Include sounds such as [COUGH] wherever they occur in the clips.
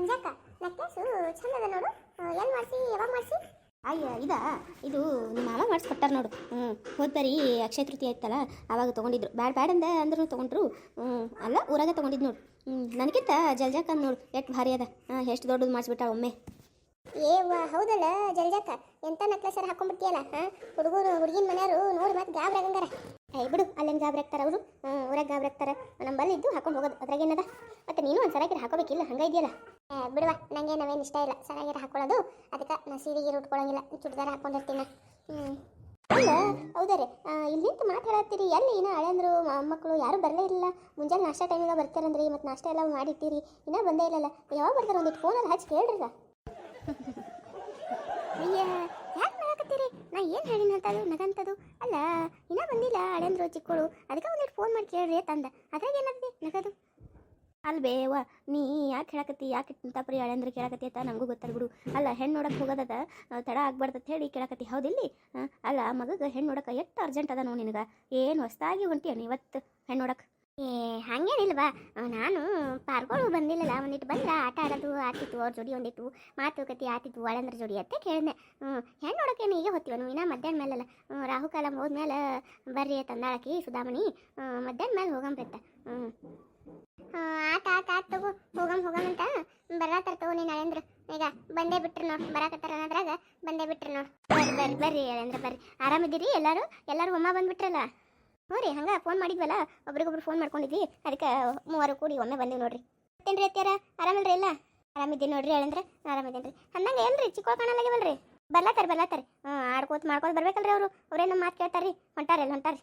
ಮಂಜಾಕ necklace ಚಂದ ಅದ ನೋಡು. ಎಲ್ಲಿ ಮಾಡಿಸಿ? ಯಾವಾಗ ಮಾಡಿಸಿ? ಅಯ್ಯ ಇದ ಇದು ನಿಮ್ಮ ಮಾಮ ಮಾಡಿಸ್ಕೊಟ್ಟಾರ ನೋಡು. ಹ್ಞೂ ಹೋದ್ ಬರೀ ಅಕ್ಷಯ ತೃತೀಯ ಆಯ್ತಲ್ಲ ಆವಾಗ ತೊಗೊಂಡಿದ್ರು. ಬ್ಯಾಡ ಬ್ಯಾಡ ಅಂದ ಅಂದ್ರೂ ತೊಗೊಂಡ್ರು. ಹ್ಞೂ ಅಲ್ಲ ಊರಾಗ ತೊಗೊಂಡಿದ್ದು ನೋಡು. ಹ್ಞೂ ನನಗಿಂತ ಜಲ್ಜಾಕ ಅಂದ್ ನೋಡು. ಎಷ್ಟು ಭಾರಿ ಅದ. ಹಾಂ ಎಷ್ಟು ದೊಡ್ಡದು ಮಾಡಿಸ್ಬಿಟ್ಟ ಒಮ್ಮೆ. ಏ ವಾ ಹೌದಲ್ಲ ಜಲ್ಜಾಕ ಎಂತ ನೆಕ್ಲೆಸರ್ ಹಾಕೊಂಡ್ಬಿಡ್ತೀಯಲ್ಲ ಹಾಂ? ಹುಡುಗರು ಹುಡುಗಿನ ಮನೆಯವರು ನೋಡಿ ಮತ್ತೆ ಗಾಬ್ರಿ ಹಂಗಾರ. ಏ ಬಿಡು ಅಲ್ಲೇನು ಗಾಬ್ರಿ ಆಗ್ತಾರ ಅವರು? ಊರಾಗ ಗಾಬ್ರಿ ಆಗ್ತಾರ ನಮ್ಮಲ್ಲಿ ಇದ್ದು ಹಾಕೊಂಡು ಹೋಗೋದು. ಅದ್ರಾಗೇನದ ಮತ್ತೆ ನೀನು ಒಂದು ಸರಾಗಿರ ಹಾಕೋಬೇಕಿಲ್ಲ ಹಂಗ ಇದೆಯಲ್ಲ? ಬಿಡುವ ನನಗೆ ನಾವೇನು ಇಷ್ಟ ಇಲ್ಲ. ಸರಾಗಿರ ಹಾಕೊಳ್ಳೋದು. ಅದಕ್ಕೆ ನಾ ಸೀರೆಗೆ ಉಟ್ಕೊಳ್ಳೋಂಗಿಲ್ಲ ಚುಡಿದಾರ ಹಾಕೊಂಡಿರ್ತೀನಿ ಅಲ್ಲ ಹೌದಾರೆ ಇಲ್ಲಿ ನಿಂತು ಹೇಳತ್ತೀರಿ. ಎಲ್ಲಿ ಇನ್ನ ಹಳೆಂದ್ರು ಮಕ್ಕಳು ಯಾರು ಬರಲೇ ಇಲ್ಲ. ಮುಂಜಾನೆ ನಾಷ್ಟ ಟೈಮಿಗೆ ಬರ್ತಾರಂದ್ರಿ. ಮತ್ತು ನಾಷ್ಟ ಎಲ್ಲ ಮಾಡಿಟ್ಟಿರಿ. ಇನ್ನೂ ಬಂದೇ ಇಲ್ಲಲ್ಲ. ಯಾವಾಗ ಬರ್ತಾರೆ ಒಂದಿಟ್ಟು ಫೋನಲ್ಲಿ ಹಚ್ಚಿ ಕೇಳ್ರಿಗ. ಅಯ್ಯ, ಯಾಕೆ ನಾ ಏನು ಹೇಳಿನ ಅಂತದು ನಗಂತದು? ಅಲ್ಲ, ಇನ್ನೂ ಬಂದಿಲ್ಲ ಹಳೆಂದ್ರು ಚಿಕ್ಕಳು. ಅದಕ್ಕೆ ಒಂದಿಟ್ಟು ಫೋನ್ ಮಾಡಿ ಕೇಳ್ರಿ ತಂದ. ಅದ್ರಾಗ ಏನಂತೆ ನಗದು? ಅಲ್ಬೇವ ನೀ ಯಾಕೆ ಹೇಳಕತ್ತಿ? ಯಾಕೆ ಇಂಥಪ್ರಿ ಹಳೆಂದ್ರೆ ಕೇಳಕತ್ತಿ ಅಂತ ನಮಗೂ ಗೊತ್ತಲ್ಲ ಬಿಡು. ಅಲ್ಲ ಹೆಣ್ಣು ನೋಡಕ್ಕೆ ಹೋಗೋದದ? ತಡ ಆಗ್ಬಾರ್ದು ಹೇಳಿ ಕೇಳಕತ್ತಿ. ಹೌದಿಲ್ಲಿ? ಅಲ್ಲ ಮಗಗೆ ಹೆಣ್ಣು ನೋಡಕ್ಕೆ ಎಷ್ಟು ಅರ್ಜೆಂಟ್ ಅದ ನೋಡಿ ನಿನಗೆ? ಏನು ಹೊಸ್ದಾಗಿ ಹೊಂಟಿಯನು ಇವತ್ತು ಹೆಣ್ಣು ನೋಡಕ್ಕೆ ಏ, ಹಂಗೇನಿಲ್ವಾ? ನಾನು ಪಾರ್ಗಳು ಬಂದಿಲ್ಲಲ್ಲ ಒಂದಿಟ್ಟು ಬಂದ್ರೆ ಆಟ ಆಡೋದು ಆತಿತ್ತು ಅವ್ರ ಜೋಡಿ ಒಂದಿತ್ತು ಮಾತುಕತೆ ಆತಿತ್ತು ಒಳಂದ್ರ ಜೋಡಿ ಅಂತ ಕೇಳಿದೆ. ಹ್ಞೂ ಹೆಣ್ಣು ನೋಡೋಕೆ ಈಗ ಹೊತ್ತೀವನು ಇನ್ನೂ ಮಧ್ಯಾಹ್ನ ಮೇಲಲ್ಲ ರಾಹುಕಾಲ ಹೋದ್ಮೇಲೆ ಬರ್ರಿ ತಂದಾಳಕಿ ಸುಧಾಮಣಿ. ಮಧ್ಯಾಹ್ನ ಮೇಲೆ ಹೋಗಂಬ್ರತ್ತ. ಹ್ಞೂ ಆಟ ಆಟ ಆಟ ತಗೋ, ಹೋಗಮ್ ಹೋಗಮ್ ಅಂತ. ಬರತ್ತಾರ ತಗೋ ನೀನ್ ನರೇಂದ್ರ ಈಗ ಬಂದೇ ಬಿಟ್ರಿ ನೋಡ್, ಬರಾಕತ್ತಾರ ಅನ್ನೋದ್ರಾಗ ಬಂದೇ ಬಿಟ್ರಿ ನೋಡ್. ಬರ್ರಿ ಬರ್ರಿ ಬರ್ರಿ ನರೇಂದ್ರ ಬರ್ರಿ. ಆರಾಮಿದ್ದೀರಿ ಎಲ್ಲರೂ? ಎಲ್ಲರೂ ಒಮ್ಮ ಬಂದ್ಬಿಟ್ರಲ್ಲ? ಹ್ಞೂ ರೀ, ಹಂಗೆ ಫೋನ್ ಮಾಡಿದ್ವಲ್ಲ, ಒಬ್ರಿಗೊಬ್ರು ಫೋನ್ ಮಾಡ್ಕೊಂಡಿದ್ವಿ. ಅದಕ್ಕೆ ಮೂವರು ಕೂಡಿ ಒಮ್ಮೆ ಬಂದೀವಿ ನೋಡ್ರಿ. ಮತ್ತೇನ್ರಿ ಅತ್ಯಾರ ಆರಾಮಿಲ್ರಿ ಎಲ್ಲ? ಆರಾಮಿದ್ದೀನಿ ನೋಡ್ರಿ ಹೇಳಂದ್ರೆ ಆರಾಮಿದ್ದೀನಿ ರೀ ಹಂಗಂಗೆ ಏನ್ರಿ ಚಿಕ್ಕ ಕಾಣಲಾಗ್ಯವಲ್ರಿ? ಬರ್ಲಾತಾರ ಬರ್ಲಾತಾರ ಹ್ಞೂ, ಆಡ್ಕೋತ, ಮಾಡ್ಕೋತ ಬರ್ಬೇಕಲ್ರಿ ಅವರು. ಅವರೇ ನಮ್ಮ ಮಾತು ಕೇಳ್ತಾರ್ರಿ. ಹೊಂಟಾರಲ್ಲ ಹೊಂಟಾರಿ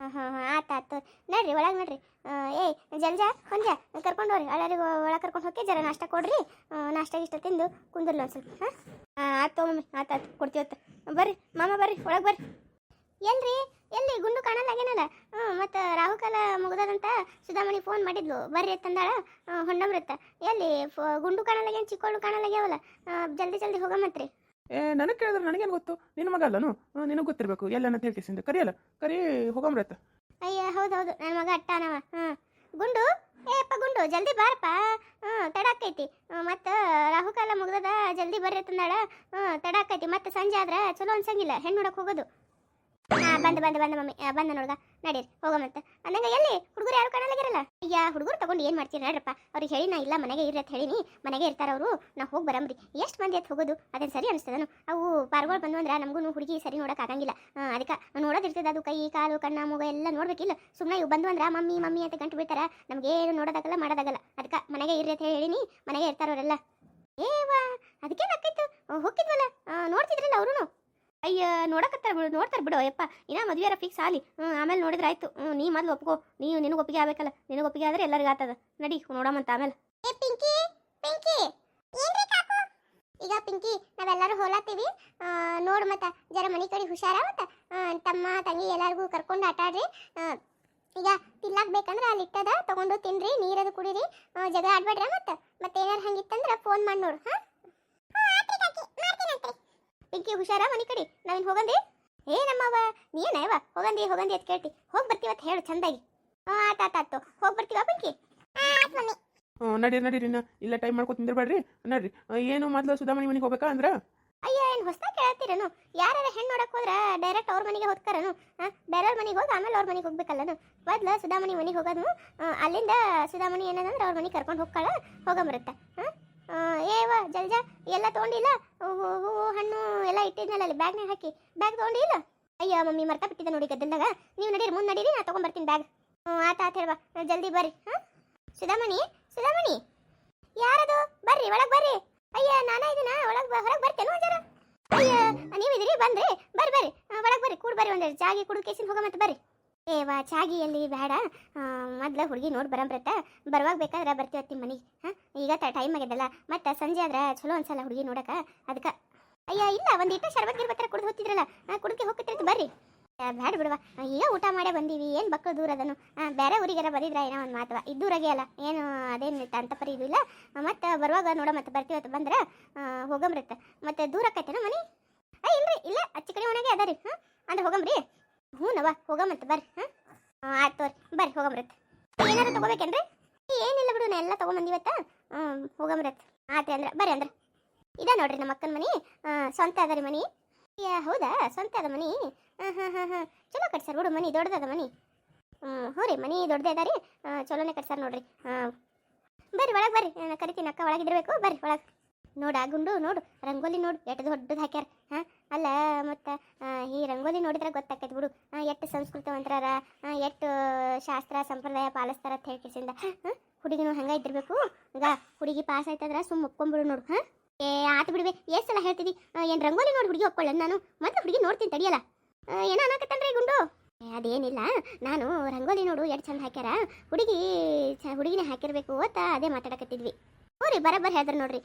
ಹಾಂ ಹಾಂ ಹಾಂ, ಆತು ಆತು. ನಡ್ರಿ, ಒಳಗೆ ನಡ್ರಿ. ಏಯ್ ಜಲ್ಜಾ ಹೊಂಜ ಕರ್ಕೊಂಡು ಹೋಗ್ರಿ. ಅಳ್ಳರಿಗೆ ಒಳಗೆ ಕರ್ಕೊಂಡು ಹೋಗಿ ಜರ ನಾಷ್ಟ ಕೊಡ್ರಿ. ನಾಷ್ಟ ಗಿಷ್ಟ ತಿಂದು ಕುಂದಿರ್ಲಿ ಒಂದು ಸ್ವಲ್ಪ ಹಾಂ ಆಯ್ತು ಮಮ್ಮಿ ಆತು ಆತು. ಬರ್ರಿ, ಮಾಮ ಬರ್ರಿ, ಒಳಗೆ ಬರ್ರಿ. ಎಲ್ರಿ? ಎಲ್ಲಿ ಗುಂಡು ಕಾಣಲಾಗೇನಲ್ಲ ಹ್ಞೂ ಮತ್ತು ರಾಹುಕಾಲ ಮುಗ್ದದಂತ ಸುಧಾಮಣಿ ಫೋನ್ ಮಾಡಿದ್ಲು. ಬರ್ರಿ ತಂದಾಳ ಹೊಂಡಮ್ರತ್ತ. ಎಲ್ಲಿ, ಫೋ- ಗುಂಡು ಕಾಣಲಾಗೇನು ಚಿಕ್ಕೋಳು ಕಾಣಲಾಗ್ಯಾವಲ್ಲ ಜಲ್ದಿ ಜಲ್ದಿ ಹೋಗಮತ್ರಿ. ಏ, ನನಗೆ ಕೇಳಿದ್ರೆ ನನಗೇನು ಗೊತ್ತು? ನಿನ್ನ ಮಗ ಅಲ್ಲನು? ನಿನಗೆ ಗೊತ್ತಿರಬೇಕು. ಎಲ್ಲ ಅಂತ ಹೇಳ್ತೀನಿ ಸಿಂಧು ಕರಿಯಲ್ಲ. ಕರಿ ಹೋಗಮ್ರತ್ತ ಅಯ್ಯ ಹೌದು ನನ್ನ ಮಗ ಅಟ್ಟನವ. ಹ್ಞೂ ಗುಂಡು? ಏಪ್ಪ ಗುಂಡು, ಜಲ್ದಿ ಬಾರಪ್ಪ. ಹ್ಞೂ ತಡಾಕೈತಿ. ಮತ್ತು, ರಾಹುಕಾಲ ಮುಗ್ದದ, ಜಲ್ದಿ ಬರ್ರಿ ತಂದಾಳ. ಹ್ಞೂ ತಡಾಕೈತಿ. ಮತ್ತು ಸಂಜೆ ಆದ್ರೆ ಚಲೋ ಅನ್ಸಂಗಿಲ್ಲ. ಹೆಣ್ಣು ನೋಡಕ್ಕೆ ಹೋಗೋದು. ಹಾಂ ಬಂದ ಬಂದ ಬಂದ ಮಮ್ಮಿ. ಬಂದ ನೋಡ್ಗ. ನಡೀರಿ ಹೋಗಮಂತ ಅಂದಂಗ ಎಲ್ಲಿ? ಹುಡುಗರು ಯಾರು ಕಾಣಲಾಗಿರಲ್ಲ ಅಯ್ಯ, ಹುಡುಗರು ತಗೊಂಡು ಏನು ಮಾಡ್ತೀರಿ ನಡ್ರಪ್ಪ. ಅವ್ರಿಗೆ ಹೇಳಿ, ನಾ ಇಲ್ಲ, ಮನೆಗೆ ಇರ್ರಿ ಅಂತ ಹೇಳಿನಿ. ಮನೆಗೆ ಇರ್ತಾರ ಅವರು. ನಾ ಹೋಗಿ ಬರಂಬ್ರಿ. ಎಷ್ಟು ಮಂದಿ ಅಂತ ಹೋಗೋದು? ಅದೇನು ಸರಿ ಅನಿಸ್ತದನು. ಅವು ಪಾರ್ಗಳು ಬಂದು ಅಂದ್ರೆ ನಮಗೂ ಹುಡುಗಿ ಸರಿ ನೋಡಕ್ ಆಗಂಗಿಲ್ಲ. ಅದಕ್ಕೆ ನೋಡೋದಿರ್ತದ ಅದು ಕೈ, ಕಾಲು, ಕಣ್ಣ, ಮೂಗ ಎಲ್ಲ ನೋಡ್ಬೇಕಿಲ್ಲ. ಸುಮ್ಮನೆ ಇವು ಬಂದು ಅಂದ್ರೆ, ಮಮ್ಮಿ ಮಮ್ಮಿ ಅಂತ ಗಂಟು ಬಿಡ್ತಾರ ನಮ್ಗೇನು ನೋಡೋದಾಗಲ್ಲ, ಮಾಡೋದಾಗಲ್ಲ. ಅದಕ್ಕೆ ಮನೆಗೆ ಅಂತ ಹೇಳಿನಿ. ಮನೆಗೆ ಇರ್ತಾರವರೆಲ್ಲ ಏವಾ ಅದಕ್ಕೆ ನಕ್ಕಿತ್ತು ಹೋಗಿದ್ವಲ್ಲ ನೋಡ್ತಿದ್ರಲ್ಲ ಅವರು ಅಯ್ಯ, ನೋಡಕತ್ತಾರ ಬಿಡು, ನೋಡ್ತಾರೆ ಬಿಡು ಯಪ್ಪ ಇನ್ನ ಮದುವೆಯಾರ ಫಿಕ್ಸ್ ಆಲಿ ಹ್ಞೂ ಆಮೇಲೆ ನೋಡಿದ್ರೆ ಆಯ್ತು. ಹ್ಞೂ ನೀ ಮೊದ್ಲು ಒಪ್ಕೋ. ನೀವು ನಿನಗೆ ಒಪ್ಪಿಗೆ ಆಗ್ಬೇಕಲ್ಲ. ನಿನಗೆ ಒಪ್ಪಿಗೆ ಆದ್ರೆ ಎಲ್ಲರಿಗೂ ಆತದ ನಡಿ ನೋಡಮಂತ ಆಮೇಲೆ. ಏ, ಪಿಂಕಿ ಪಿಂಕಿ, ಏನ್ರಿ ಕಾಕು? ಈಗ ಪಿಂಕಿ, ನಾವೆಲ್ಲರೂ ಹೋಲಾತೀವಿ ನೋಡು ಮತ್ತ, ಜರ ಮನೆ ಕಡೆ ಹುಷಾರ ಮತ್ತ? ತಮ್ಮ, ತಂಗಿ ಎಲ್ಲರಿಗೂ ಕರ್ಕೊಂಡು ಆಟ ಆಡ್ರಿ. ಈಗ ತಿನ್ಲಾಕ್ ಬೇಕಂದ್ರ ಅಲ್ಲಿ ಇಟ್ಟದ, ತಗೊಂಡು ತಿನ್ರಿ, ನೀರದು ಕುಡಿರಿ. ಜಗಳ ಆಡ್ಬೇಡ್ರ ಮತ್ತ? ಮತ್ತೆ ಏನಾರ ಹಂಗಿತ್ತಂದ್ರ ಫೋನ್ ಮಾಡಿ ನೋಡು, ಹಾ? ಪಿಂಕಿ ಹುಷಾರ ಮನಿ ಕಡೆ. ನಾವೇನು ಹೋಗಂದಿ? ಏ ನಮ್ಮವ್ವ ನೀನವ ಹೋಗಂದಿ ಹೋಗಂದಿ ಅಂತ ಕೇಳ್ತಿ. ಹೋಗಿ ಅಂತ ಹೇಳು ಚಂದಾಗಿ. ಆ, ಆತ ಆತ್ ಆತು ಹೋಗಿ ಬರ್ತೀವ ಪಿಂಕಿ ಹ್ಞೂ ನಡೀರಿ ನಡೀರಿ ನಾ ಇಲ್ಲ ಟೈಮ್ ಮಾಡ್ಕೊ ನಿಂದಿರ್ಬೇಡ್ರಿ ನಡ್ರಿ. ಏನು ಮೊದ್ಲು ಸುಧಾಮಣಿ ಮನೆಗೆ ಹೋಗ್ಬೇಕಾ ಅಂದ್ರೆ? ಅಯ್ಯೋ ಏನು ಹೊಸ್ದಾಗ ಕೇಳ್ತೀರನು ಯಾರು ಹೆಣ್ಣು ನೋಡಕ್ ಹೋದ್ರ ಡೈರೆಕ್ಟ್ ಅವ್ರ ಮನೆಗೆ ಹೋಗ್ತಾರನು ಬೇರೆಯವ್ರ ಮನೆಗೆ ಹೋಗಿ ಆಮೇಲೆ ಅವ್ರ ಮನೆಗೆ ಹೋಗ್ಬೇಕಲ್ಲನು? ಮೊದ್ಲು ಸುಧಾಮಣಿ ಮನೆಗೆ ಹೋಗೋದು ಅಲ್ಲಿಂದ ಸುಧಾಮಣಿ ಏನಂದ್ರೆ ಅವ್ರ ಮನೆಗೆ ಕರ್ಕೊಂಡು ಹೋಗ್ತಾಳ ಹೋಗಂಬರುತ್ತೆ. ಏವ ಜಲ್ಜ ಎಲ್ಲ ತೊಗೊಂಡಿಲ್ಲ ಹೂವು ಹಣ್ಣು ಎಲ್ಲ ಇಟ್ಟಿದ್ನಲ್ಲ ಅಲ್ಲಿ ಬ್ಯಾಗ್ನಾಗ ಹಾಕಿ. ಬ್ಯಾಗ್ ತೊಗೊಂಡಿಲ್ಲ ಅಯ್ಯೋ, ಮಮ್ಮಿ ಮರ್ತಾ ಬಿಟ್ಟಿದ್ದೆ ನೋಡಿ ಗದ್ದಲ್ದಾಗ. ನೀವು ನಡೀರಿ, ಮುಂದೆ ನಡೀರಿ, ನಾ ತೊಗೊಂಬರ್ತೀನಿ ಬ್ಯಾಗ್ ಹ್ಞೂ, ಆತ ಆತ ಹೇಳ್ಬಾ ಜಲ್ದಿ ಬರ್ರಿ. ಹಾಂ? ಸುಧಾಮಣಿ ಸುಧಾಮಣಿ. ಯಾರದು? ಬರ್ರಿ, ಒಳಗೆ ಬರ್ರಿ. ಅಯ್ಯ, ನಾನ ಇದನ್ನ ಒಳಗೆ ಹೊರಗೆ ಬರ್ತೇನೆ ಜರ? ಅಯ್ಯ ನೀವಿದ್ರಿ ಬಂದ್ರಿ. ಬರ್ರಿ ಬರ್ರಿ. ಒಳಗೆ ಬರ್ರಿ, ಕೂಡ್ ಬರ್ರಿ ಒಂದೆರಡು. ಜಾಗಿ ಕುಡಿದು ಕೇಸಿನ ಹೋಗ ಮತ್ತೆ ಬರ್ರಿ. ಏವಾ ಚಾಗಿ ಎಲ್ಲಿ ಬೇಡ. ಮೊದ್ಲು ಹುಡುಗಿ ನೋಡಿ ಬರಂಬ್ರತ್ತ ಬರುವಾಗ ಬೇಕಾದ್ರೆ ಬರ್ತೀವತ್ತಿ ಮನೆಗೆ. ಹಾಂ? ಈಗ ಟೈಮ್ ಆಗ್ಯದಲ್ಲ. ಮತ್ತೆ ಸಂಜೆ ಆದ್ರೆ ಚಲೋ ಅನ್ಸಲ್ಲ ಹುಡುಗಿ ನೋಡಕ. ಅದಕ್ಕೆ ಅಯ್ಯ, ಇಲ್ಲ, ಒಂದು ಇಟ್ಟ ಶರ್ಬತ್ ಗಿರ್ಬತ್ತರ ಕುಡ್ದು ಹೋಗ್ತಿದ್ರಲ್ಲ. ಕುಡ್ಕೆ ಹೋಗ್ತಿರ್ತಿ ಬರ್ರಿ. ಬೇಡ ಬಿಡುವ. ಈಗ ಊಟ ಮಾಡೇ ಬಂದೀವಿ. ಏನು ಬಕ್ಕ ದೂರ ಅದನು. ಬೇರೆ ಊರಿಗೆಲ್ಲ ಬಂದಿದ್ರ ಏನೋ ಒಂದು ಮಾತವ. ಇದ್ದೂರಾಗೆ ಅಲ್ಲ ಏನು, ಅದೇನು ತಂತಪರಿ ಇದು ಇಲ್ಲ. ಮತ್ತೆ ಬರುವಾಗ ನೋಡ ಮತ್ತೆ ಬರ್ತೀವತ್ತು ಬಂದ್ರೆ ಹೋಗಂಬ್ರತ್ತ ಮತ್ತೆ ದೂರ ಆಕೈತೇನ ಮನಿ? ಇಲ್ಲ ಇಲ್ರಿ, ಇಲ್ಲ, ಅಚ್ಚಿ ಕಡೆ ಒಣಗೆ ಅದ ರೀ. ಹಾಂ? ಅಂದ್ರೆ ಹೋಗಂಬ್ರಿ ಹ್ಞೂ ನವ ಹೋಗಮಂತ ಬರ್ರಿ ಹಾಂ ಆಯ್ತು ತೋರಿ, ಬರ್ರಿ ಹೋಗಮ್ರತ್ ಏನಾರು ತಗೋಬೇಕೇನ್ರಿ? ಏನಿಲ್ಲ ಬಿಡು, ನಾ ಎಲ್ಲ ತಗೊಂಬಂದಿವತ್ತ ಹ್ಞೂ ಹೋಗಮ್ರತ್ ಆಯ್ತು ಅಂದ್ರೆ, ಬರ್ರಿ ಅಂದ್ರೆ. ಇದ ನೋಡ್ರಿ ನಮ್ಮ ಅಕ್ಕನ ಮನಿ ಸ್ವಂತ ಅದ ರೀ ಮನಿ ಹೌದಾ, ಸ್ವಂತ ಅದ ಮನಿ? ಹಾಂ ಹಾಂ ಹಾಂ ಹಾಂ. ಚಲೋ ಕಟ್ಸಾರ ಬಿಡು, ಮನಿ ದೊಡ್ಡದದ ಮನಿ. ಹ್ಞೂ ಹ್ಞೂ ರೀ, ಮನಿ ದೊಡ್ಡದೇ ಅದ ರೀ. ಚಲೋನೇ ಕಟ್ಸಾರ ನೋಡ್ರಿ. ಹಾಂ ಬರ್ರಿ, ಒಳಗೆ ಬರ್ರಿ ಕರಿತೀನಿ ಅಕ್ಕ ಒಳಗಿದ್ರಬೇಕು ಬರ್ರಿ, ಒಳಗೆ. ನೋಡ ಗುಂಡು ನೋಡು ರಂಗೋಲಿ ನೋಡು ಎಷ್ಟು ದೊಡ್ಡದು ಹಾಕ್ಯಾರ. ಹಾಂ ಅಲ್ಲ ಮತ್ತು ಈ ರಂಗೋಲಿ ನೋಡಿದ್ರೆ ಗೊತ್ತಾಕೈತಿ ಬಿಡು. ಆ, ಎಷ್ಟು ಸಂಸ್ಕೃತವಂತರಾರ ಆ, ಎಷ್ಟು ಶಾಸ್ತ್ರ ಸಂಪ್ರದಾಯ ಪಾಲಿಸ್ತಾರ ಅಂತ ಹೇಳಿ ಹುಡುಗಿನು ಹಾಂ ಹುಡುಗಿನೂ ಹಂಗೆ ಇದ್ದಿರ್ಬೇಕು. ಈಗ ಹುಡುಗಿ ಪಾಸ್ ಆಯ್ತಂದ್ರೆ ಸುಮ್ಮ ಒಪ್ಕೊಂಬಿಡು ನೋಡು ಹಾಂ. ಏ ಆತು ಬಿಡುವೆ ಎಷ್ಟು ಸಲ ಹೇಳ್ತಿದ್ದಿ ಏನು ರಂಗೋಲಿ ನೋಡಿ ಹುಡುಗಿ ಒಪ್ಕೊಳ್ಳ ನಾನು? ಮತ್ತೆ ಹುಡುಗಿ ನೋಡ್ತೀನಿ ತಡಿಯಲ್ಲ. ಏನ ಅನ್ನಕತ್ತನ್ರಿ ಗುಂಡು? ಅದೇನಿಲ್ಲ. ನಾನು ರಂಗೋಲಿ ನೋಡು ಎಷ್ಟು ಚಂದ ಹಾಕ್ಯಾರ. ಹುಡುಗಿ ಹುಡುಗಿನೇ ಹಾಕಿರ್ಬೇಕು ಅಂತ ಅದೇ ಮಾತಾಡಕತ್ತಿದ್ವಿ. ಹ್ಞೂ ರೀ, ಬರೋಬ್ಬರ ಹೇಳ್ರಿ ನೋಡ್ರಿ.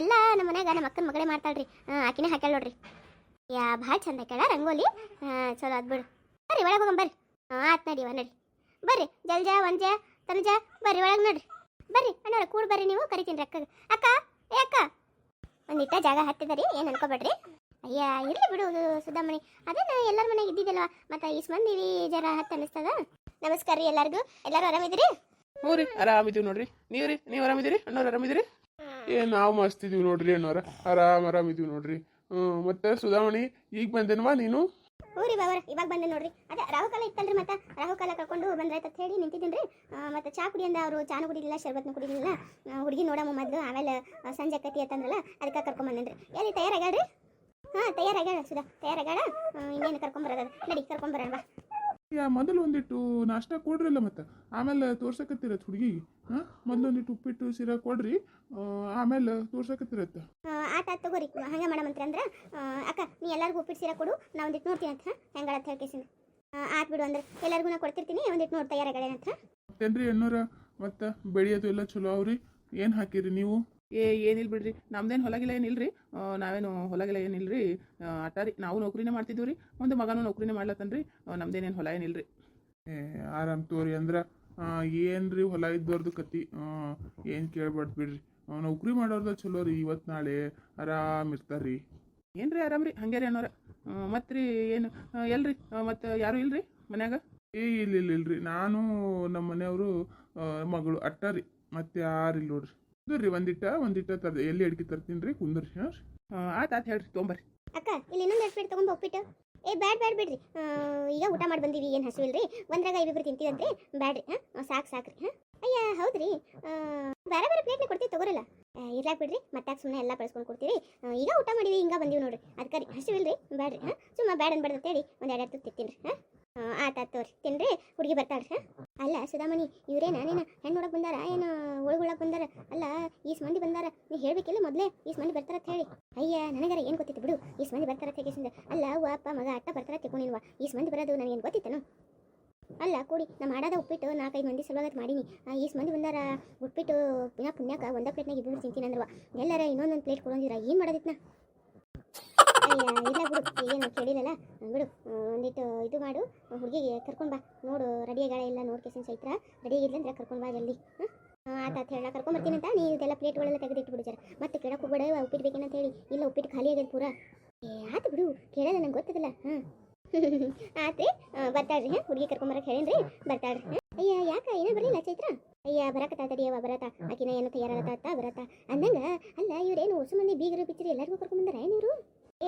ಎಲ್ಲ ನಮ್ಮ ಮನ್ಯಾಗ ನಮ್ಮ ಅಕ್ಕನ ಮಗಳೇ ಮಾಡ್ತಾಳ್ರಿ. ಆಕಿನೇ ಹಾಕ್ಯಾಳ ನೋಡ್ರಿ. ಯಾ, ಭಾಳ ಚಂದ ಹಾಕ್ಯಾಳ ರಂಗೋಲಿ. ಚಲೋ ಅದ್ ಬಿಡು. ಬರ್ರಿ ಒಳಗೆ ಹೋಗಂ ಬರ್ರಿ ಹಾಂ ಆತ್ ನಡಿ ನಡಿ. ಬರ್ರಿ ಜಲ್ಜ ಒಂಜ ತನಜ ಬರ್ರಿ ಒಳಗೆ ನೋಡ್ರಿ. ಬರ್ರಿ ಅಣ್ಣವ್ರ ಕೂಡ ಬರ್ರಿ ನೀವು, ಕರಿತೀನಿ ರೀ ಅಕ್ಕಗೆ ಅಕ್ಕ, ಏ, ಅಕ್ಕ. ಒಂದಿಟ್ಟ ಜಾಗ ಹತ್ತಿದರಿ ಏನು ಅನ್ಕೋಬೇಡ್ರಿ. ಅಯ್ಯ, ಇರಲಿ ಬಿಡು ಸುಧಾಮಣಿ. ಅದೇನ ಎಲ್ಲರ ಮನೆಗೆ ಇದ್ದಿದ್ದಲ್ವ? ಮತ್ತೆ ಈಸ್ ಮಂದಿವಿ ಜರ ಹತ್ತು ಅನಿಸ್ತದ ನಮಸ್ಕಾರ ರೀ ಎಲ್ಲರಿಗೂ. ಎಲ್ಲರೂ ಆರಾಮಿದ್ದೀರಿ? ಹ್ಞೂ ರೀ ಆರಾಮಿದೀವಿ ನೋಡ್ರಿ. ನೀವು ರೀ ನೀವು ಆರಾಮಿದ್ದೀರಿ ಅಣ್ಣವ್ರು ಆರಾಮಿದ್ದೀರಿ ಏ, ನಾವು ಮಸ್ತ್ ಇದೀವಿ ನೋಡ್ರಿ ಅಣ್ಣವ್ರ. ಆರಾಮ್ ಆರಾಮಿದ್ದೀವಿ ನೋಡ್ರಿ. ಹ್ಞೂ ಮತ್ತೆ ಸುಧಾಮಣಿ, ಈಗ ಬಂದೇನವಾ ನೀನು? ಹ್ಞೂ ರೀ ಬಾವರ ಇವಾಗ ಬಂದೆ ನೋಡ್ರಿ. ಅದೇ ರಾಹುಕಾಲ ಇತ್ತಲ್ರಿ ಮತ್ತೆ? ರಾಹುಕಾಲ ಕರ್ಕೊಂಡು ಬಂದ್ರಾಯ್ತು ಅಂತ ಹೇಳಿ ನಿಂತಿದ್ದೀನಿ ರೀ ಮತ್ತೆ ಚಾ ಕುಡಿಯಂದ ಅವರು, ಚಾನು ಕುಡಿಲಿಲ್ಲ, ಶರ್ಬತ್ನು ಕುಡಿಲಿಲ್ಲ. ಹುಡುಗಿ ನೋಡಮ್ಮ ಮೊದಲು, ಆಮೇಲೆ ಸಂಜೆ ಕತಿ ಅಂತಂದ್ರಲ್ಲ ಅದಕ್ಕೆ ಕರ್ಕೊಂಬಂದೇನ್ರಿ ಎಲ್ಲಿ, ತಯಾರಾಗ್ಯಾಳ್ರಿ? ಹಾಂ, ತಯಾರಾಗ್ಯಾಳ ಸುಧಾ. ತಯಾರಾಗ್ಯಾಳ? ಇನ್ನೇನು ಕರ್ಕೊಂಬರೋದ ನಡಿ ಕರ್ಕೊಂಬರೋಣ ಬಾ. ಯಾ ಮೊದಲು ಒಂದಿಟ್ಟು ನಾಷ್ಟ ಕೊಡ್ರಲ್ಲ ಮತ್ತೆ. ಆಮೇಲೆ ತೋರ್ಸಕತ್ತಿರತ್ತೆ ಹುಡುಗಿ. ಹಾಂ? ಮೊದಲು ಒಂದಿಟ್ಟು ಉಪ್ಪಿಟ್ಟು ಸಿರ ಕೊಡ್ರಿ. ಆಮೇಲೆ ತೋರ್ಸಕತ್ತಿರತ್ತೆ ಆತ ಆತ್ ತಗೋರಿ ಹಂಗೆ ಮಾಡಮಂತ್ರಿ ಅಂದ್ರೆ. ಅಕ್ಕ ನೀ ಎಲ್ಲರಿಗೂ ಉಪ್ಪಿಟ್ಟು ಸೀರೆ ಕೊಡು. ನಾ ಒಂದಿಟ್ಟು ನೋಡ್ತೀನಿ ಅಂತ ಹೆಂಗಳ ಅಂತ ಹೇಳ್ಕೇಸಿಂದ ಆತ್ ಬಿಡು ಅಂದ್ರೆ ಎಲ್ಲರಿಗೂ ನಾ ಕೊಡ್ತಿರ್ತೀನಿ. ಒಂದಿಟ್ಟು ನೋಡಿ ತಯಾರಾಗ್ಯಾಳೇನಂತ ಮತ್ತೇನ್ರಿ ಎಣ್ಣೂರ? ಮತ್ತೆ ಬೆಳೆಯೋದು ಎಲ್ಲ ಚಲೋ ಅವ್ರಿ. ಏನು ಹಾಕಿರಿ ನೀವು? ಏ ಏನಿಲ್ಲ ಬಿಡ್ರಿ? ನಮ್ದೇನು ಹೊಲಗಿಲ್ಲ ಏನಿಲ್ರಿ? ಆ, ನಾವೇನು ಹೊಲಗಿಲ್ಲ ಏನಿಲ್ರಿ? ರೀ ಅಟ್ಟ ರೀ ನಾವು ನೌಕರಿನೇ ಮಾಡ್ತಿದ್ದೀವಿ ರೀ ಒಂದು ಮಗನೂ ನೌಕರಿನೇ ಮಾಡ್ಲತ್ತನ್ರಿ. ನಮ್ದೇನೇನು ಹೊಲ ಏನಿಲ್ರಿ? ಏ ಆರಾಮ್ ತೋರಿ ಅಂದ್ರೆ ಏನ್ರಿ ಹೊಲ ಇದ್ದವ್ರದ್ದು ಕತಿ? ಏನು ಕೇಳ್ಬಾರ್ದು ಬಿಡ್ರಿ. ನೌಕರಿ ಮಾಡೋರ್ದ ಚಲೋ ರೀ ಇವತ್ತು ನಾಳೆ ಆರಾಮ್ ಇರ್ತಾರ್ರಿ. ಏನ್ರಿ ಆರಾಮ್ ರೀ ಹಂಗೆ ರೀ ಅನ್ನೋರ? ಮತ್ತು ರೀ ಏನು ಎಲ್ರಿ? ಮತ್ತು ಯಾರು ಇಲ್ರಿ ಮನ್ಯಾಗ? ಏ ಇಲ್ಲ ಇಲ್ಲ ಇಲ್ರಿ. ನಾನು ನಮ್ಮ ಮನೆಯವರು ಮಗಳು ಅಟ್ಟ ರೀ ಮತ್ತೆ ಯಾರಿಲ್ಲ ನೋಡ್ರಿ? ಕುಂದ್ರಿ ಒಂದಿಟ್ಟ ಒಂದಿಟ್ಟ ತರ್ ಎಲ್ಲಿ ಅಡ್ಗೆ ತರ್ತೀನಿ ರೀ ಕುಂದ್ರಿ ಹಾಂ ಹೇಳ್ರಿ ತೊಗೊಂಬರ್ರಿ. ಅಕ್ಕ ಇಲ್ಲಿ ಇನ್ನೊಂದು ಎರಡು ಪ್ಲೇಟ್ ತೊಗೊಂಡು ಉಪ್ಪಿಟ್ಟು ಏ ಬ್ಯಾಡ್ ಬ್ಯಾಡ್ ಬಿಡ್ರಿ. ಈಗ ಊಟ ಮಾಡಿ ಬಂದೀವಿ ಏನು ಹಸಿವಿಲ್ರಿ ಒಂದ್ರಾಗ ಇಬ್ಬಿಬ್ರು ತಿಂತೀವಂತ್ರಿ. ಬ್ಯಾಡ್ರಿ ಹಾಂ? ಸಾಕು ಸಾಕ್ರಿ ಹಾಂ? ಅಯ್ಯ ಹೌದ್ರಿ. ಆ, ಬೇರೆ ಬೇರೆ ಪ್ಲೇಟ್ನ ಕೊಡ್ತೀವಿ ತಗೋರಲ್ಲ. ಇರ್ಲಾಕ್ ಬಿಡ್ರಿ ಮತ್ತೆ ಸುಮ್ಮನೆ ಎಲ್ಲ ಬಳಸ್ಕೊಂಡು ಕೊಡ್ತೀವಿ ಈಗ ಊಟ ಮಾಡಿವಿ ಹಿಂಗೆ ಬಂದೀವಿ ನೋಡ್ರಿ. ಅದಕ್ಕೆ ರೀ ಹಸಿವಿಲ್ರಿ ಬ್ಯಾಡ್ರಿ ಹಾಂ? ಸುಮ್ಮ ಬ್ಯಾಡ್ ಅನ್ಬಾರ್ದು ಅಂತೇಳಿ ಒಂದು ಎರಡು ಎರಡು ತಿಂತೀನಿ ರೀ ಹಾಂ? ಆತ ತೋರಿ. ತಿನ್ರಿ, ಹುಡುಗಿ ಬರ್ತಾಳ ಅಲ್ಲ, ಸುಧಾಮಣಿ, ಇವ್ರೇನ? ನೀನು ಹೆಣ್ಣು ನೋಡಕ್ ಬಂದಾರ? ಏನು ಒಳಗೊಳಕ್ ಬಂದಾರ? ಅಲ್ಲ, ಈಸ್ ಮಂದಿ ಬಂದಾರ. ನೀ ಹೇಳ್ಬೇಕಿಲ್ಲ ಮೊದ್ಲೇ, ಈಸ್ ಮಂದಿ ಬರ್ತಾರ ಅಂತ ಹೇಳಿ. ಅಯ್ಯ, ನನಗಾರ ಏನು ಗೊತ್ತಿತ್ತು ಬಿಡು. ಈಸ್ ಮಂದಿ ಬರ್ತಾರ ತೆಗೆಸಿಂದ ಅಲ್ಲ, ಅವ್ವ, ಅಪ್ಪ, ಮಗ, ಅಟ್ಟ ಬರ್ತಾರ ತೆಕೊಂಡಿಲ್ವ ಈಸ್ ಮಂದಿ ಬರೋದು ನನಗೇನು ಗೊತ್ತಿತ್ತನು? ಅಲ್ಲ, ಕೂಡಿ ನಮ್ಮ ಮಾಡೋದ ಉಪ್ಪಿಟ್ಟು ನಾಲ್ಕೈದು ಮಂದಿ ಸಲುವಾಗತ್ ಮಾಡೀನಿ. ಈಸ್ ಮಂದಿ ಬಂದಾರ, ಉಪ್ಪಿಟ್ಟು ಪುಣ್ಯ ಪುಣ್ಯಕ ಒಂದ ಪ್ಲೇಟ್ನಾಗ ಇಬ್ಬರು ತಿಂತೀನಿ ಅಂದ್ರವ ಎಲ್ಲಾರ ಇನ್ನೊಂದೊಂದು ಪ್ಲೇಟ್ ಕೊಡೋದಿರ? ಏನು ಮಾಡೋದಿತ್ನ? ಅಯ್ಯ ಇಲ್ಲ ಬಿಡು ಈಗೇನು ಕೇಳಿಲ್ಲಲ್ಲ ಬಿಡು. ಒಂದಿಟ್ಟು ಇದು ಮಾಡು. ಹುಡುಗಿಗೆ ಕರ್ಕೊಂಡು ಬಾ. ನೋಡು ರೆಡಿ ಆಗ್ಯಾಳ ಇಲ್ಲ ನೋಡ್ಕೇಸಿನ ಚೈತ್ರ. ರೆಡಿ ಆಗಿಲ್ಲ ಅಂದ್ರೆ ಕರ್ಕೊಂಡು ಬಾ ಜಲ್ದಿ. ಆತ ಆತ ಹೇಳ. ಕರ್ಕೊಂಡ್ ಬರ್ತೀನಿ ಅಂತ. ನೀ ಇದೆಲ್ಲ ಪ್ಲೇಟ್ಗಳೆಲ್ಲ ತೆಗೆದಿಟ್ಬಿಡು ಮತ್ತೆ ಕೇಳಕ್ಕೆ ಹೋಗ್ಬೇಡ, ಉಪ್ಪಿಟ್ಟು ಬೇಕೇನಂತ ಹೇಳಿ. ಇಲ್ಲ, ಉಪ್ಪಿಟ್ಟು ಖಾಲಿ ಆಗ್ಯದ ಪೂರ. ಏ, ಆತು ಬಿಡು. ಕೇಳಲ್ಲ, ನಂಗೆ ಗೊತ್ತದಲ್ಲ. ಹಾಂ [LAUGHS] ಆತ್ರಿ ಬರ್ತಾಳ್ರಿ. ಹಾಂ ಹುಡುಗಿ ಕರ್ಕೊಂಬರಕ್ಕೆ ಹೇಳೇನ್ರಿ? ಬರ್ತಾಳ್ರಿ. ಅಯ್ಯ, ಯಾಕ? ಏನ ಬರಲಿಲ್ಲ ಚೈತ್ರ? ಅಯ್ಯ ಬರಕತ್ತ ತಡಿಯವ ಬರತ. ಆಕಿನ ಏನೋ ತಯಾರಾಗತ್ತ ಬರತ. ಅಂದಂಗ, ಅಲ್ಲ, ಇವ್ರೇನು ಹೊಸ ಮಂದಿ ಬೀಗರು, ಬಿಚ್ಚರಿ, ಎಲ್ಲರಿಗೂ ಕರ್ಕೊಂಬಂದಾರ ಏನಿವ್ರು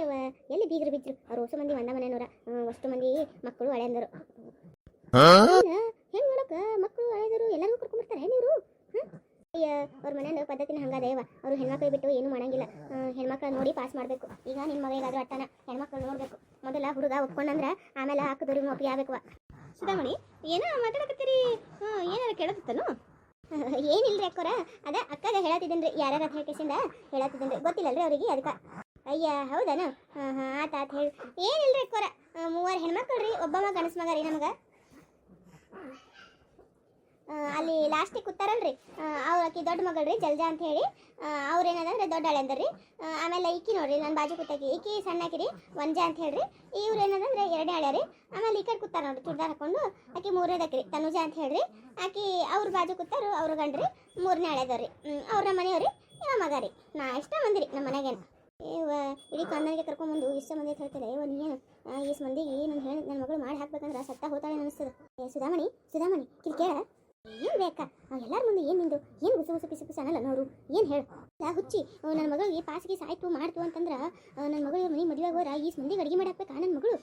ಏವ ಎಲ್ಲಿ ಬೀಗರು ಬಿದ್ರು? ಅವ್ರು ಹೊಸ ಮಂದಿ ಒಂದ ಮನೆಯವ್ರ ಅಷ್ಟು ಮಂದಿ ಮಕ್ಕಳು ಹಳೆಯಂದರು. ಹೆಂಗ್ ನೋಡಕ ಮಕ್ಕಳು ಹಳೆಯದರು ಎಲ್ಲರಿಗೂ ಕರ್ಕೊಂಬರ್ತಾರೆ ನೀವು ಅಯ್ಯ ಅವ್ರ ಮನೆಯ ಪದ್ಧತಿನ ಹಂಗದ ಯವ್ವ. ಅವ್ರು ಹೆಣ್ಮಕ್ಳು ಬಿಟ್ಟು ಏನು ಮಾಡಂಗಿಲ್ಲ. ಹೆಣ್ಮಕ್ಳು ನೋಡಿ ಪಾಸ್ ಮಾಡಬೇಕು. ಈಗ ನಿಮ್ಮ ಮಗ ಏನಾದರೂ ಅಟ್ಟನ ಹೆಣ್ಮಕ್ಳು ನೋಡ್ಬೇಕು. ಮೊದಲ ಹುಡುಗ ಒಪ್ಕೊಂಡಂದ್ರ ಆಮೇಲೆ ಹಾಕಿದವ್ರಿಗೆ ಒಪ್ಪಿಗೆ ಆಗ್ಬೇಕು ಸುಧಾಮಣಿ ಏನೋ ಮಾತಾಡಕತ್ತೀರಿ? ಏನಾರ ಕೇಳತ್ತನು ಏನಿಲ್ರಿ ಅಕ್ಕೋರ? ಅದ ಅಕ್ಕಗ ಹೇಳತ್ತಿದ್ದೇನ್ರಿ. ಯಾರ್ಯಾರ ಹೇಳ್ಕೇಸಿಂದ ಹೇಳತ್ತಿದ್ದೇನ್ರಿ. ಗೊತ್ತಿಲ್ಲಲ್ರಿ ಅವ್ರಿಗೆ ಅದಕ್ಕೆ ಅಯ್ಯ, ಹೌದನು? ಹಾಂ ಹಾಂ ಆತ ಆತ ಹೇಳಿ. ಏನಿಲ್ಲ ರೀ ಕೊರ ಮೂವರು ಹೆಣ್ಮಕ್ಳು ರೀ, ಒಬ್ಬ ಗಣಸ್ ಮಗ ರೀ ನಮ್ಗೆ. ಅಲ್ಲಿ ಲಾಸ್ಟಿಗೆ ಕೂತಾರಲ್ರಿ. ಅವ್ರ ಆಕಿ ದೊಡ್ಡ ಮಗಳು ರೀ, ಜಲ್ಜಾ ಅಂತ ಹೇಳಿ. ಅವ್ರು ಏನದಂದ್ರೆ ದೊಡ್ಡ ಅಳೆಂದ್ರಿ ಆಮೇಲೆ ಈಕಿ ನೋಡ್ರಿ ನನ್ನ ಬಾಜು ಕೂತಾಕಿ. ಈಕಿ ಸಣ್ಣಕಿರಿ ಆಕಿರಿ ವಂಜ ಅಂತ ಹೇಳ್ರಿ. ಇವ್ರು ಏನದಂದ್ರೆ ಎರಡೇ ಹಳೆ ರೀ. ಆಮೇಲೆ ಈ ಕಡೆ ಕೂತಾರ ನೋಡ್ರಿ ಹಾಕೊಂಡು. ಆಕಿ ಮೂರನೇದಕ್ಕೆ ರೀ, ತನುಜಾ ಅಂತ ಹೇಳ್ರಿ. ಆಕಿ ಅವ್ರ ಬಾಜು ಕೂತಾರು, ಅವ್ರ ಗಂಡ್ರಿ, ಮೂರನೇ ಹಳೆದವ್ರಿ ಅವ್ರ ನಮ್ಮ ಮನೆಯವ್ರಿ ಇವ ಮಗ ರೀ. ನಾ ಇಷ್ಟ ಮಂದಿರಿ ನಮ್ಮ ಮನೆಗೇನು ಇಡೀ ಕನ್ನಡಿಗೆ ಕರ್ಕೊಂಬಂದು ಇಷ್ಟ ಮಂದಿ ಹೇಳ್ತಾರೆ. ಇವ ನೀನು ಇಷ್ಟು ಮಂದಿಗೆ ನಾನು ಹೇಳಿ ನನ್ನ ಮಗಳು ಮಾಡಿ ಹಾಕ್ಬೇಕಂದ್ರೆ ಸತ್ತ ಹೋತಾಳೆ ಅನಿಸ್ತದೆ ಏ, ಸುಧಾಮಣಿ ಸುಧಾಮಣಿ ಇಲ್ಲಿ ಕೇಳ. ಏನು ಬೇಕಾ? ಎಲ್ಲರ ಮುಂದೆ ಏನು ನಿಂದು? ಏನು ಗುಸು ಗುಸು ಪಿಸು ಪಿಸು ಅನ್ನಲ್ಲ ನೋಡು. ಏನು ಹೇಳು? ಹುಚ್ಚಿ ನನ್ನ ಮಗಳಿಗೆ ಪಾಸಿಗೆ ಸಾಯ್ತು ಮಾಡ್ತು ಅಂತಂದ್ರೆ ನನ್ನ ಮಗಳು ಮನೆ ಮದುವೆ ಆಗೋರ ಈ ಮಂದಿಗೆ ಅಡುಗೆ ಮಾಡಿ ಹಾಕ್ಬೇಕಾ ನನ್ನ ಮಗಳು?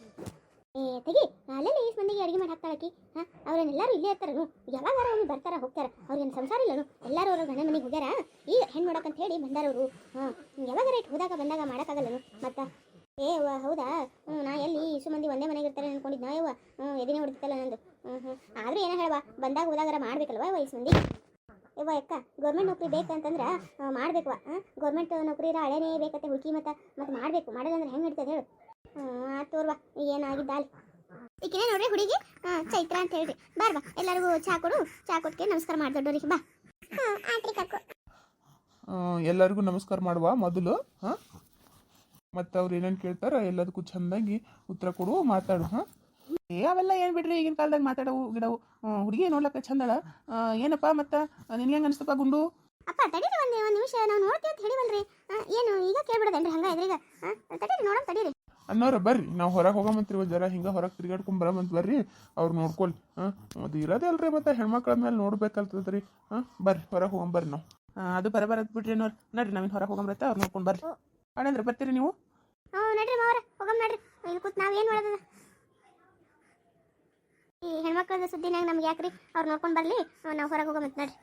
ಏ, ತೆಗಿ, ಅಲ್ಲೆಲ್ಲ ಈ ಮಂದಿಗೆ ಅಡುಗೆ ಮಾಡಿ ಹಾಕ್ತಾಳಕಿ. ಹಾಂ, ಅವ್ರನ್ನೆಲ್ಲರೂ ಇಲ್ಲೇ ಇರ್ತಾರನು ಯಾವಾಗಾರ ಅವ್ರು ಬರ್ತಾರ, ಹೋಗ್ತಾರ? ಅವ್ರಿಗೇನು ಸಂಸಾರ ಇಲ್ಲನು? ಎಲ್ಲರೂ ಅವ್ರ ಗಂಡ ಮನೆಗೆ ಹೋಗ್ಯಾರ? ಈಗ ಹೆಣ್ಣು ನೋಡಕ್ಕಂತ ಹೇಳಿ ಬಂದಾರವರು ಹಾಂ ಯಾವಾಗಾರ ಇಟ್ಟು ಹೋದಾಗ ಬಂದಾಗ ಮಾಡೋಕ್ಕಾಗಲ್ಲನು? ಮತ್ತ? ಏ, ಅವ್ವ, ಹೌದಾ? ಹ್ಞೂ ನಾ ಎಲ್ಲಿ ಇಷ್ಟು ಮಂದಿ ಒಂದೇ ಮನೆಗೆ ಇರ್ತಾರೆ ಅನ್ಕೊಂಡಿದ್ನ? ಯವ್ವ? ಹ್ಞೂ ಎದಿನೇ ಹೊಡಿತಲ್ಲ ನಂದು. ಹ್ಞೂ ಹ್ಞೂ ಆದರೂ ಏನೋ ಹೇಳವ ಬಂದಾಗ ಹೋದಾಗಾರ ಮಾಡ್ಬೇಕಲ್ವ ಇಷ್ಟು ಮಂದಿ ಯವ್ವ, ಅಕ್ಕ, ಗೌರ್ಮೆಂಟ್ ನೌಕರಿ ಬೇಕಂತಂದ್ರೆ ಮಾಡಬೇಕು ಗೌರ್ಮೆಂಟ್ ನೌಕರಿ ಹಳೇನೇ ಬೇಕತ್ತೆ ಹುಡುಕಿ ಮತ್ತು ಮತ್ತು ಮಾಡಬೇಕು. ಮಾಡಲ್ಲ ಅಂದ್ರೆ ಹೆಂಗೆ ನಡೀತದೆ ಹೇಳು. ತೋರ್ವ ಏನಾಗಿದ್ದ ಅಲ್ಲಿ. ಈಕಿನೇ ನೋಡ್ರಿ ಹುಡುಗಿ? ಹಾಂ ಚೈತ್ರ ಅಂತ ಹೇಳ್ರಿ. ಬಾರ್ ಬಾ ಎಲ್ಲರಿಗೂ ಚಾ ಕೊಡು ಚಾ ಕೊಟ್ಕೆ ನಮಸ್ಕಾರ ಮಾಡಿ ದೊಡ್ಡವ್ರಿಗೆ ಬಾ. ಹಾಂ ಆತ್ರಿ ಕಾಕು. ಎಲ್ಲರಿಗೂ ನಮಸ್ಕಾರ ಮಾಡುವ ಮೊದಲು ಹಾಂ? ಮತ್ತು ಅವ್ರು ಏನೇನು ಕೇಳ್ತಾರ ಎಲ್ಲದಕ್ಕೂ ಚೆಂದಾಗಿ ಉತ್ತರ ಕೊಡು ಮಾತಾಡು ಹಾಂ? ಏ ಅವೆಲ್ಲ ಏನು ಬಿಡ್ರಿ ಈಗಿನ ಕಾಲದಾಗ ಮಾತಾಡವು ಗಿಡವು. ಹುಡುಗಿ ನೋಡ್ಲಕ್ಕ ಚಂದಳ. ಏನಪ್ಪ ಮತ್ತು ನಿನ್ಗೆ ಹೆಂಗೆ ಅನಿಸ್ತಪ್ಪ ಗುಂಡು? ಅಪ್ಪ ತಡೀರಿ ಒಂದು ಒಂದು ನಿಮಿಷ ನಾವು ನೋಡ್ತೀವಿ ಅಂತ ಹೇಳಿವಲ್ರಿ. ಏನು ಈಗ ಕೇಳ್ಬಿಡೋದೇನ್ರಿ ಹಂಗ ಇದ್ರೀಗ ಹಾಂ ತಡೀರಿ ನೋಡೋಣ ತಡೀರಿ. ಅನ್ನೋರ ಬರ್ರಿ ನಾವು ಹೊರಗೆ ಹೋಗಮಂತ್ರಿ ಒಂದು ಜರ ಹಿಂಗೆ ಹೊರಗೆ ತಿರ್ಗಾಡ್ಕೊಂಡು ಬರಮಂತ ಬರ್ರಿ ಅವ್ರು ನೋಡ್ಕೊಳ್ಳಿ ಹಾಂ? ಅದು ಇರೋದೇ ಅಲ್ರಿ ಮತ್ತು ಹೆಣ್ಮಕ್ಳ ಮೇಲೆ ನೋಡ್ಬೇಕಲ್ತದ್ರಿ. ಹಾಂ? ಬರ್ರಿ ಹೊರಗೆ ಹೋಗಂಬರ್ರಿ ನಾವು. ಅದು ಅದು ಬರೋದು ಬಿಡ್ರಿ ಅನ್ನೋರು ನಡ್ರಿ ನಾವಿನ್ ಹೊರಗೆ ಹೋಗಂಬ್ರತ್ತ ಅವ್ರು ನೋಡ್ಕೊಂಡು ಬರ್ರಿ. ಅಣ್ಣಂದ್ರೆ ಬರ್ತೀರಿ ನೀವು? ಹಾಂ ನಡ್ರಿ ಮಾವರ ಹೋಗಮ್ ನಡ್ರಿ. ಇಲ್ಲಿ ಕೂತ್ ಏನು ಮಾಡೋದದ ಈ ಹೆಣ್ಮಕ್ಳದ ಸುದ್ದಿನಾಗ ನಮ್ಗೆ ಯಾಕ್ರಿ? ಅವ್ರು ನೋಡ್ಕೊಂಡು ಬರಲಿ ನಾವು ಹೊರಗೆ ಹೋಗಮಂತ ನಡ್ರಿ.